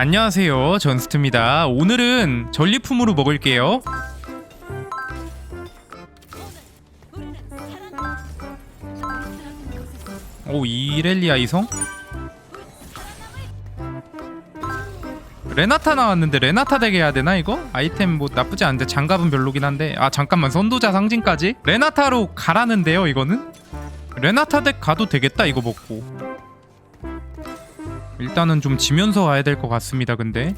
안녕하세요 전스트입니다 오늘은 전리품으로 먹을게요 오 이렐리아 이성? 레나타 나왔는데 레나타 덱 해야 되나 이거? 아이템 뭐 나쁘지 않은데 장갑은 별로긴 한데 아 잠깐만 선도자 상징까지? 레나타로 가라는데요 이거는? 레나타 덱 가도 되겠다 이거 먹고 일단은 좀 지면서 와야 될 것 같습니다 근데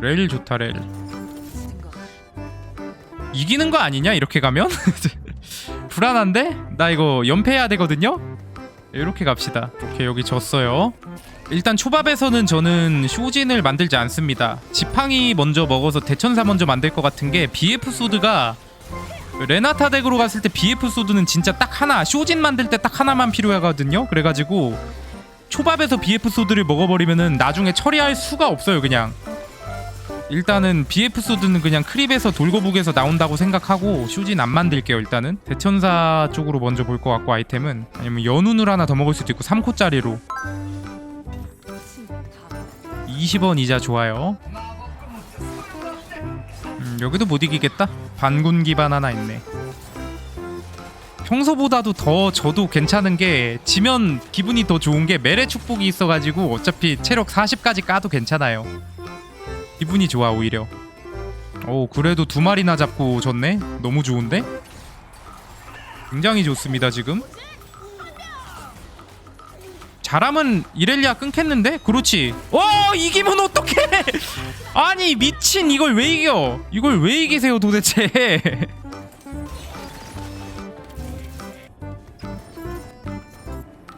레일 좋다 레일 이기는 거 아니냐 이렇게 가면? 불안한데? 나 이거 연패해야 되거든요? 이렇게 갑시다 오케이 여기 졌어요 일단 초밥에서는 저는 쇼진을 만들지 않습니다 지팡이 먼저 먹어서 대천사 먼저 만들 것 같은 게 BF 소드가 레나타 덱으로 갔을 때 BF 소드는 진짜 딱 하나 쇼진 만들 때 딱 하나만 필요하거든요. 그래가지고 초밥에서 BF 소드를 먹어버리면은 나중에 처리할 수가 없어요 그냥. 일단은 BF 소드는 그냥 크립에서 돌고북에서 나온다고 생각하고 쇼진 안 만들게요 일단은. 대천사 쪽으로 먼저 볼 것 같고 아이템은. 아니면 연운을 하나 더 먹을 수도 있고 3코짜리로. 20원 이자 좋아요. 음, 여기도 못 이기겠다. 반군 기반 하나 있네. 평소보다도 더 저도 괜찮은 게 지면 기분이 더 좋은 게 매래 축복이 있어가지고 어차피 체력 40까지 까도 괜찮아요. 기분이 좋아 오히려. 오 그래도 두 마리나 잡고 졌네? 너무 좋은데? 굉장히 좋습니다 지금 잘하면 이렐리아 끊겠는데? 그렇지. 어 이기면 어떡해? 아니 미친 이걸 왜 이겨? 이걸 왜 이기세요 도대체?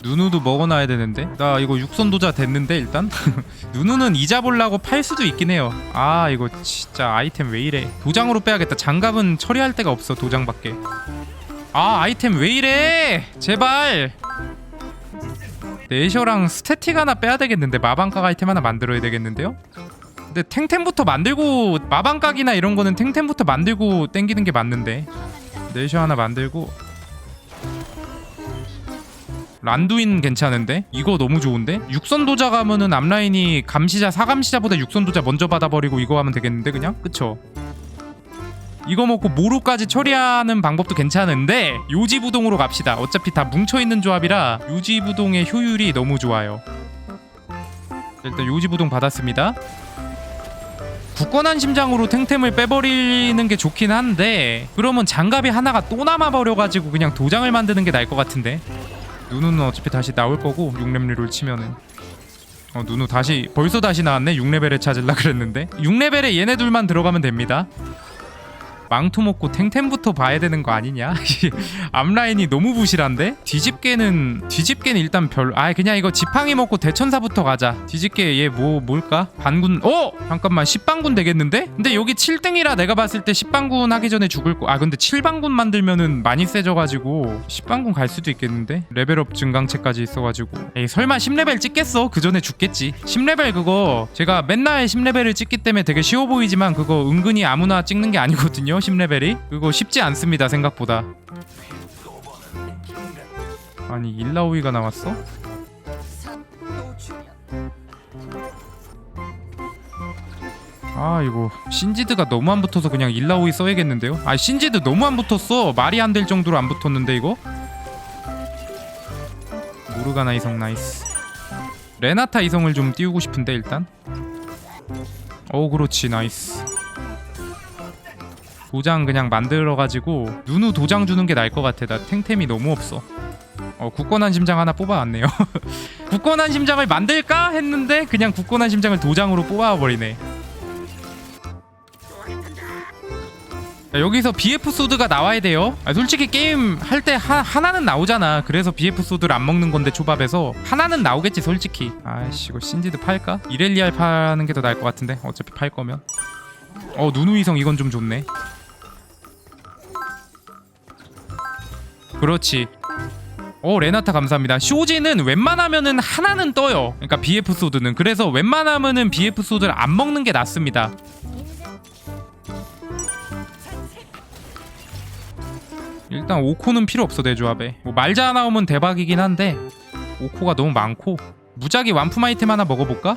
누누도 먹어놔야 되는데? 나 이거 육선도자 됐는데 일단? 누누는 이자 보려고 팔 수도 있긴 해요. 아 이거 진짜 아이템 왜 이래? 도장으로 빼야겠다. 장갑은 처리할 데가 없어 도장밖에. 아 아이템 왜 이래? 제발 내셔랑 스태틱 하나 빼야 되겠는데 마방각 아이템 하나 만들어야 되겠는데요 근데 탱템부터 만들고 마방각이나 이런 거는 탱템부터 만들고 땡기는 게 맞는데 내셔 하나 만들고 란두인 괜찮은데? 이거 너무 좋은데? 육선 도자 가면은 앞라인이 감시자 사감시자보다 육선 도자 먼저 받아버리고 이거 하면 되겠는데 그냥? 그쵸? 이거 먹고 모루까지 처리하는 방법도 괜찮은데 요지부동으로 갑시다. 어차피 다 뭉쳐있는 조합이라 요지부동의 효율이 너무 좋아요. 일단 요지부동 받았습니다. 굳건한 심장으로 탱템을 빼버리는 게 좋긴 한데 그러면 장갑이 하나가 또 남아버려가지고 그냥 도장을 만드는 게 나을 것 같은데. 누누는 어차피 다시 나올 거고 6렙리롤 치면은. 어 누누 다시 벌써 다시 나왔네. 6레벨에 찾을라 그랬는데. 6레벨에 얘네 둘만 들어가면 됩니다 망토 먹고 탱템부터 봐야 되는 거 아니냐? 앞라인이 너무 부실한데? 뒤집개는 뒤집개는 일단 별. 아 그냥 이거 지팡이 먹고 대천사부터 가자. 뒤집개 얘 뭐 뭘까? 반군. 어 잠깐만 10반군 되겠는데? 근데 여기 7등이라 내가 봤을 때 10반군 하기 전에 죽을 거. 아 근데 7반군 만들면은 많이 세져가지고 10반군 갈 수도 있겠는데? 레벨업 증강체까지 있어가지고. 에이 설마 10레벨 찍겠어? 그 전에 죽겠지. 10레벨 그거 제가 맨날 10레벨을 찍기 때문에 되게 쉬워 보이지만 그거 은근히 아무나 찍는 게 아니거든요. 10레벨이? 그거 쉽지 않습니다 생각보다. 아니 일라오이가 나왔어? 아 이거 신지드가 너무 안 붙어서 그냥 일라오이 써야겠는데요? 아 신지드 너무 안 붙었어. 말이 안 될 정도로 안 붙었는데 이거? 모르가나 이성 나이스. 레나타 이성을 좀 띄우고 싶은데 일단? 어 그렇지. 나이스 도장 그냥 만들어가지고 누누 도장 주는 게 나을 것 같아. 나 탱템이 너무 없어. 어 굳건한 심장 하나 뽑아왔네요. 굳건한 심장을 만들까 했는데 그냥 굳건한 심장을 도장으로 뽑아버리네. 자, 여기서 BF 소드가 나와야 돼요. 아, 솔직히 게임 할 때 하나는 나오잖아. 그래서 BF 소드를 안 먹는 건데 초밥에서 하나는 나오겠지 솔직히. 아이씨 이거 신지드 팔까? 이렐리알 파는 게 더 나을 것 같은데 어차피 팔 거면. 어 누누 이성 이건 좀 좋네 그렇지. 오 레나타 감사합니다. 쇼지는 웬만하면은 하나는 떠요. 그러니까 BF 소드는 그래서 웬만하면은 BF 소드를 안 먹는 게 낫습니다. 일단 5코는 필요 없어 내 조합에. 뭐 말자 나오면 대박이긴 한데 오코가 너무 많고 무작위 완품 아이템 하나 먹어볼까?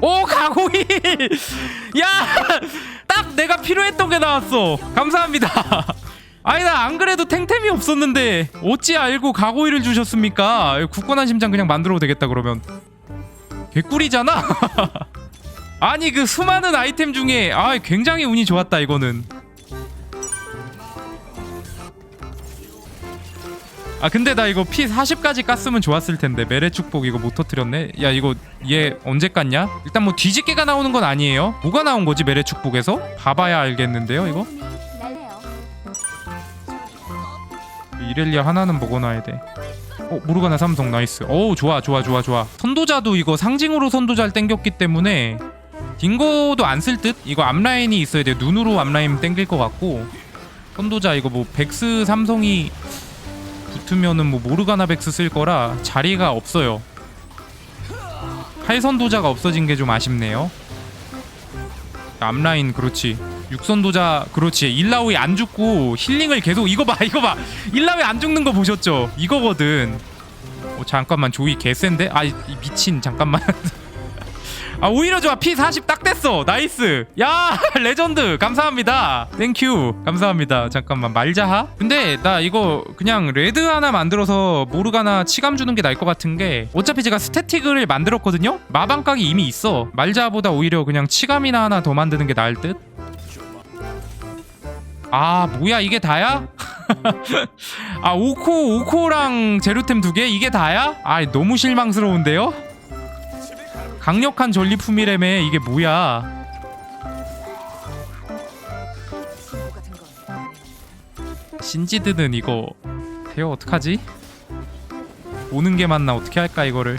오 가고이 야딱 내가 필요했던 게 나왔어 감사합니다 아니 나안 그래도 탱템이 없었는데 어찌 알고 가고이를 주셨습니까? 굳건한 심장 그냥 만들어도 되겠다 그러면. 개꿀이잖아. 아니 그 수많은 아이템 중에 아 굉장히 운이 좋았다 이거는. 아 근데 나 이거 피 40까지 깠으면 좋았을 텐데. 메레 축복 이거 못 터뜨렸네. 야 이거 얘 언제 깠냐? 일단 뭐 뒤집개가 나오는 건 아니에요. 뭐가 나온 거지 메레 축복에서? 봐봐야 알겠는데요 이거 이렐리아 하나는 먹어놔야 돼. 어 모르가나 삼성 나이스. 오 좋아 좋아 좋아 좋아. 선도자도 이거 상징으로 선도자를 땡겼기 때문에 딩고도 안 쓸 듯? 이거 앞라인이 있어야 돼. 눈으로 앞라인 땡길 것 같고 선도자 이거 뭐 백스 삼성이 붙으면은 뭐 모르가나 백스 쓸 거라 자리가 없어요. 칼선도자가 없어진 게 좀 아쉽네요. 앞라인 그렇지. 육선도자 그렇지. 일라오이 안 죽고 힐링을 계속 이거 봐 이거 봐. 일라오이 안 죽는 거 보셨죠? 이거거든. 어, 잠깐만 조이 개센데? 아 미친 잠깐만. 아 오히려 좋아. 피40 딱 됐어. 나이스. 야 레전드. 감사합니다. 땡큐 감사합니다. 잠깐만 말자하? 근데 나 이거 그냥 레드 하나 만들어서 모르가나 치감 주는 게 나을 것 같은 게 어차피 제가 스태틱을 만들었거든요? 마방각이 이미 있어. 말자보다 오히려 그냥 치감이나 하나 더 만드는 게 나을 듯 아 뭐야 이게 다야? 아 오코 오코랑 제로템 두 개 이게 다야? 아 너무 실망스러운데요? 강력한 전리품이라며 이게 뭐야? 신지드는 이거 대여 어떡하지? 오는 게 맞나 어떻게 할까 이거를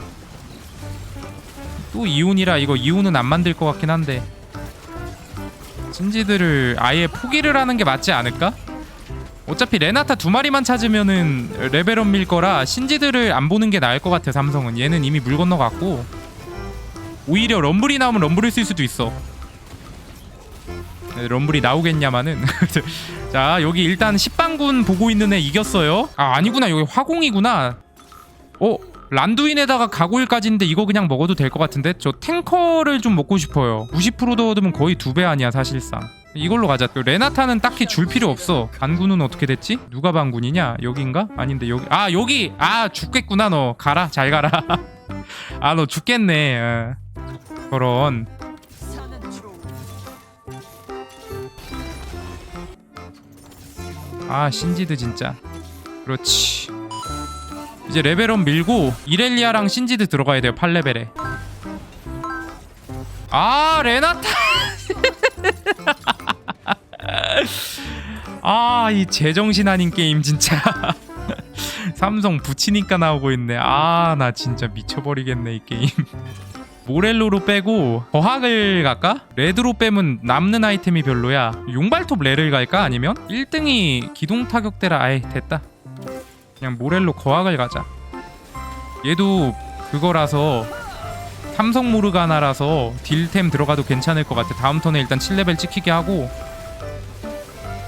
또 이온이라 이거 이온은 안 만들 것 같긴 한데 신지드를 아예 포기를 하는 게 맞지 않을까? 어차피 레나타 두 마리만 찾으면은 레벨업 밀 거라 신지드를 안 보는 게 나을 것 같아 삼성은. 얘는 이미 물 건너갔고. 오히려 럼블이 나오면 럼블을 쓸 수도 있어. 네, 럼블이 나오겠냐마는. 자 여기 일단 10방군 보고 있는 애 이겼어요. 아 아니구나. 여기 화공이구나. 어? 란두인에다가 가고일까지인데 이거 그냥 먹어도 될 것 같은데? 저 탱커를 좀 먹고 싶어요. 90%더 얻으면 거의 두 배 아니야 사실상. 이걸로 가자. 그 레나타는 딱히 줄 필요 없어. 반군은 어떻게 됐지? 누가 반군이냐? 여긴가? 아닌데 여기. 아 여기! 아 죽겠구나 너. 가라. 잘 가라. 아 너 죽겠네. 어. 저런. 아 신지드 진짜. 그렇지 이제 레벨업 밀고 이렐리아랑 신지드 들어가야 돼요 8레벨에. 아 레나타! 아 이 제정신 아닌 게임 진짜. 삼성 붙이니까 나오고 있네. 아 나 진짜 미쳐버리겠네 이 게임. 모렐로로 빼고 거학을 갈까? 레드로 빼면 남는 아이템이 별로야. 용발톱 레를 갈까? 아니면 1등이 기동 타격대라 아예 됐다 그냥 모렐로 거학을 가자. 얘도 그거라서 삼성 모르가나라서 딜템 들어가도 괜찮을 것 같아. 다음 턴에 일단 7레벨 찍히게 하고.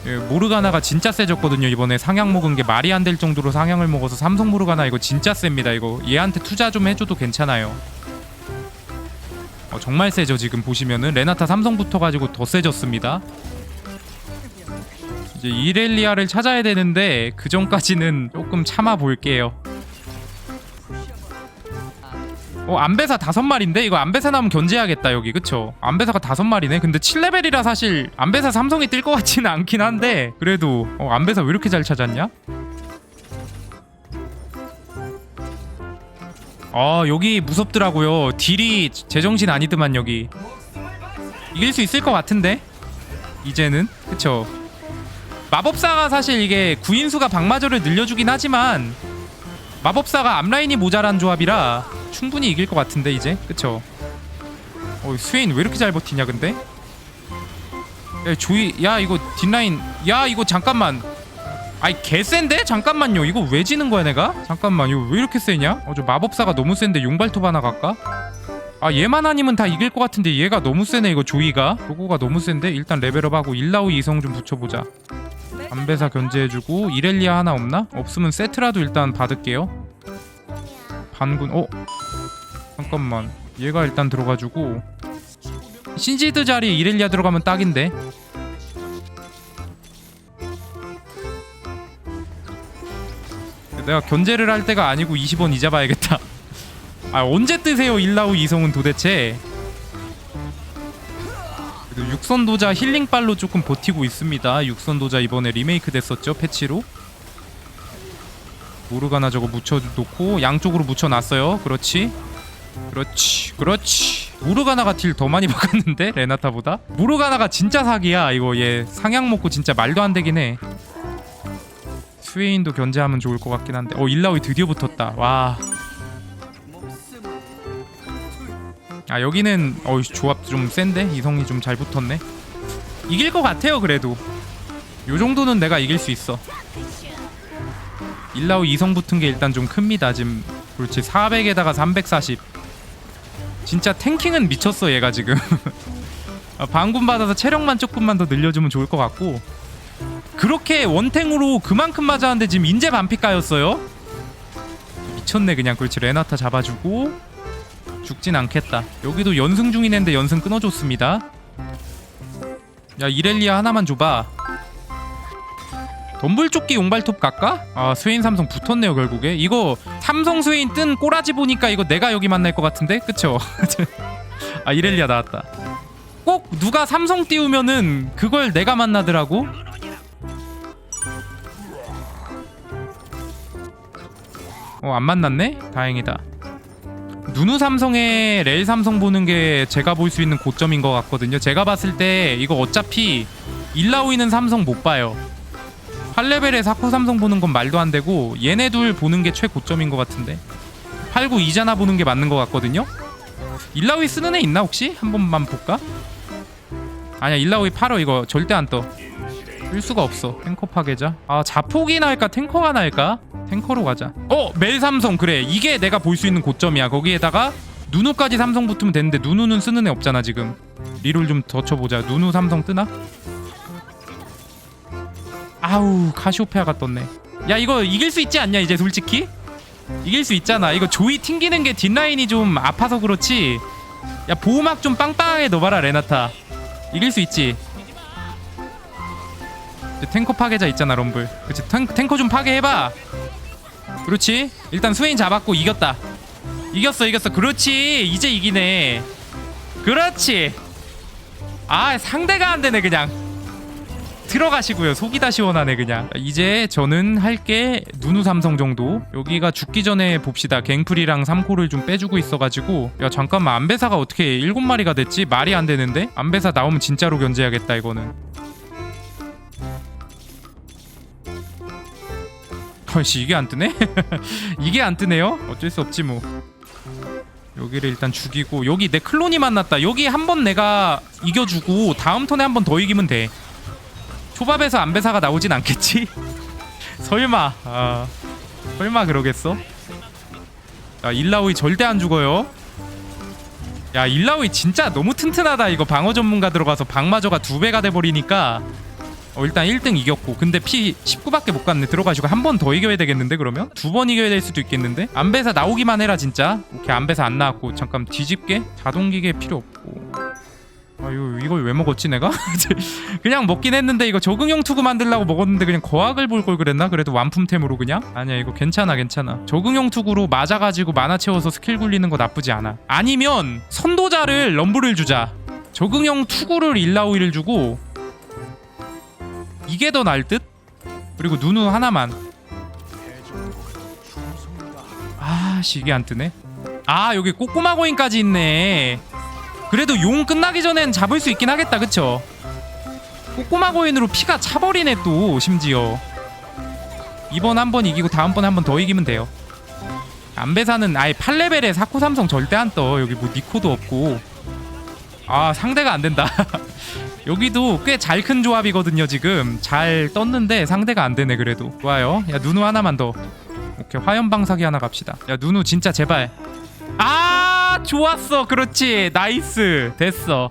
예, 모르가나가 진짜 세졌거든요 이번에. 상향 먹은 게 말이 안 될 정도로 상향을 먹어서 삼성 모르가나 이거 진짜 셉니다 이거. 얘한테 투자 좀 해줘도 괜찮아요. 어, 정말 세죠 지금 보시면은. 레나타 삼성 붙어가지고 더 세졌습니다 이제 이렐리아를 찾아야 되는데 그 전까지는 조금 참아 볼게요. 어 안배사 다섯 마리인데? 이거 안배사 나오면 견제해야겠다 여기. 그쵸? 안배사가 다섯 마리네? 근데 7레벨이라 사실 안배사 삼성이 뜰 것 같지는 않긴 한데 그래도 어 안배사 왜 이렇게 잘 찾았냐? 아 여기 무섭더라고요. 딜이 제정신 아니더만 여기. 이길 수 있을 것 같은데? 이제는? 그쵸 마법사가 사실 이게 구인수가 방마저를 늘려주긴 하지만 마법사가 앞라인이 모자란 조합이라 충분히 이길 것 같은데 이제 그쵸 어 스웨인 왜 이렇게 잘 버티냐 근데 야 조이 야 이거 뒷라인 야 이거 잠깐만 아이 개센데? 잠깐만요 이거 왜 지는 거야 내가? 잠깐만 이거 왜 이렇게 세냐? 어 저 마법사가 너무 센데 용발톱 하나 갈까? 아 얘만 아니면 다 이길 것 같은데 얘가 너무 세네 이거 조이가 요거가 너무 센데 일단 레벨업하고 일라우 이성 좀 붙여보자 안배사 견제해주고 이렐리아 하나 없나? 없으면 세트라도 일단 받을게요. 반군 어? 잠깐만. 얘가 일단 들어가지고. 신지드 자리에 이렐리아 들어가면 딱인데. 내가 견제를 할 때가 아니고 20원 잊어봐야겠다. 아 언제 뜨세요 일라우 이성은 도대체 육선도자 힐링빨로 조금 버티고 있습니다. 육선도자 이번에 리메이크 됐었죠 패치로? 모르가나 저거 묻혀놓고 양쪽으로 묻혀놨어요. 그렇지. 그렇지 그렇지. 모르가나가 딜 더 많이 박았는데 레나타보다? 모르가나가 진짜 사기야 이거. 얘 상향 먹고 진짜 말도 안 되긴 해. 스웨인도 견제하면 좋을 것 같긴 한데. 어 일라오이 드디어 붙었다. 와 아 여기는 어 조합 좀 센데? 이성이 좀 잘 붙었네. 이길 것 같아요 그래도. 요 정도는 내가 이길 수 있어. 일라우 이성 붙은 게 일단 좀 큽니다 지금. 그렇지 400에다가 340 진짜 탱킹은 미쳤어 얘가 지금. 아, 방군 받아서 체력만 조금만 더 늘려주면 좋을 것 같고. 그렇게 원탱으로 그만큼 맞았는데 지금 인제 반피가였어요? 미쳤네 그냥. 그렇지 레나타 잡아주고 죽진 않겠다. 여기도 연승 중인 애인데 연승 끊어줬습니다. 야 이렐리아 하나만 줘봐. 덤불조끼 용발톱 갈까? 아 스웨인 삼성 붙었네요 결국에. 이거 삼성 스웨인 뜬 꼬라지 보니까 이거 내가 여기 만날 것 같은데? 그쵸? 아 이렐리아 나왔다. 꼭 누가 삼성 띄우면은 그걸 내가 만나더라고? 어 안 만났네? 다행이다 누누 삼성에 레일 삼성 보는 게 제가 볼 수 있는 고점인 것 같거든요. 제가 봤을 때 이거 어차피 일라오이는 삼성 못 봐요. 8레벨에 사코 삼성 보는 건 말도 안 되고 얘네 둘 보는 게 최고점인 것 같은데 8, 9 이자나 보는 게 맞는 것 같거든요. 일라오이 쓰는 애 있나 혹시? 한 번만 볼까? 아니야 일라오이 8호 이거 절대 안 떠. 쓸 수가 없어. 탱커 파괴자. 아 자폭이나 할까 탱커가 나을까? 탱커로 가자. 어, 멜 삼성 그래. 이게 내가 볼 수 있는 고점이야. 거기에다가 누누까지 삼성 붙으면 되는데 누누는 쓰는 애 없잖아 지금. 리롤 좀 더 쳐보자. 누누 삼성 뜨나? 아우 카시오페아가 떴네. 야 이거 이길 수 있지 않냐 이제 솔직히? 이길 수 있잖아. 이거 조이 튕기는 게 뒷라인이 좀 아파서 그렇지. 야 보호막 좀 빵빵하게 넣어봐라 레나타. 이길 수 있지. 탱커 파괴자 있잖아 럼블. 그렇지 탱, 탱커 좀 파괴해봐. 그렇지. 일단 스웨인 잡았고 이겼다. 이겼어 이겼어. 그렇지. 이제 이기네. 그렇지. 아 상대가 안 되네 그냥. 들어가시고요. 속이 다 시원하네 그냥. 이제 저는 할게 누누 삼성 정도. 여기가 죽기 전에 봅시다. 갱플이랑 삼코를 좀 빼주고 있어가지고. 야 잠깐만. 안배사가 어떻게 일곱 마리가 됐지? 말이 안 되는데? 안배사 나오면 진짜로 견제해야겠다 이거는 헐씨 이게 안 뜨네? 이게 안 뜨네요? 어쩔 수 없지 뭐 여기를 일단 죽이고 여기 내 클론이 만났다 여기 한 번 내가 이겨주고 다음 턴에 한 번 더 이기면 돼 초밥에서 안배사가 나오진 않겠지? 설마 아 설마 그러겠어? 야 일라오이 절대 안 죽어요 야 일라오이 진짜 너무 튼튼하다 이거 방어 전문가 들어가서 방마저가 두 배가 돼버리니까 어, 일단 1등 이겼고 근데 피 19밖에 못 갔네 들어가지고 한 번 더 이겨야 되겠는데 그러면? 두 번 이겨야 될 수도 있겠는데? 안배사 나오기만 해라 진짜 오케이 안배사 안 나왔고 잠깐 뒤집게 자동기계 필요 없고 아유 이걸 왜 먹었지 내가? 그냥 먹긴 했는데 이거 적응형 투구 만들려고 먹었는데 그냥 거학을 볼 걸 그랬나? 그래도 완품템으로 그냥? 아니야 이거 괜찮아 괜찮아 적응형 투구로 맞아가지고 만화 채워서 스킬 굴리는 거 나쁘지 않아 아니면 선도자를 럼블을 주자 적응형 투구를 일라오이를 주고 이게 더 나을 듯? 그리고 누누 하나만. 아씨 이게 안 뜨네. 아 여기 꼬꼬마 거인까지 있네. 그래도 용 끝나기 전엔 잡을 수 있긴 하겠다 그쵸? 꼬꼬마 거인으로 피가 차버리네 또 심지어. 이번 한 번 이기고 다음번에 한번 더 이기면 돼요. 안배사는 아예 8레벨에 사코 삼성 절대 안 떠. 여기 뭐 니코도 없고. 아 상대가 안 된다 여기도 꽤 잘 큰 조합이거든요 지금. 잘 떴는데 상대가 안 되네 그래도. 좋아요. 야 누누 하나만 더. 오케이 화염 방사기 하나 갑시다. 야 누누 진짜 제발. 아 좋았어. 그렇지. 나이스. 됐어.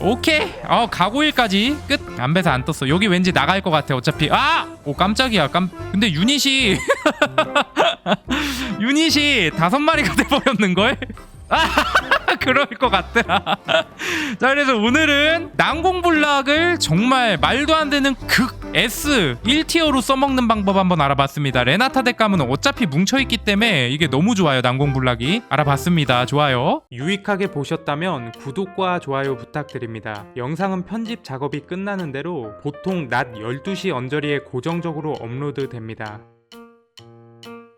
오케이. 어 가고일까지. 끝. 안배사 안 떴어. 여기 왠지 나갈 것 같아 어차피. 아오 깜짝이야. 깜 근데 유닛이. 유닛이 다섯 마리가 돼버렸는걸? 아 그럴 것 같더라. 자 그래서 오늘은 난공불락을 정말 말도 안 되는 극 S 1티어로 써먹는 방법 한번 알아봤습니다. 레나타 덱감은 어차피 뭉쳐있기 때문에 이게 너무 좋아요 난공불락이. 알아봤습니다. 좋아요. 유익하게 보셨다면 구독과 좋아요 부탁드립니다. 영상은 편집 작업이 끝나는 대로 보통 낮 12시 언저리에 고정적으로 업로드 됩니다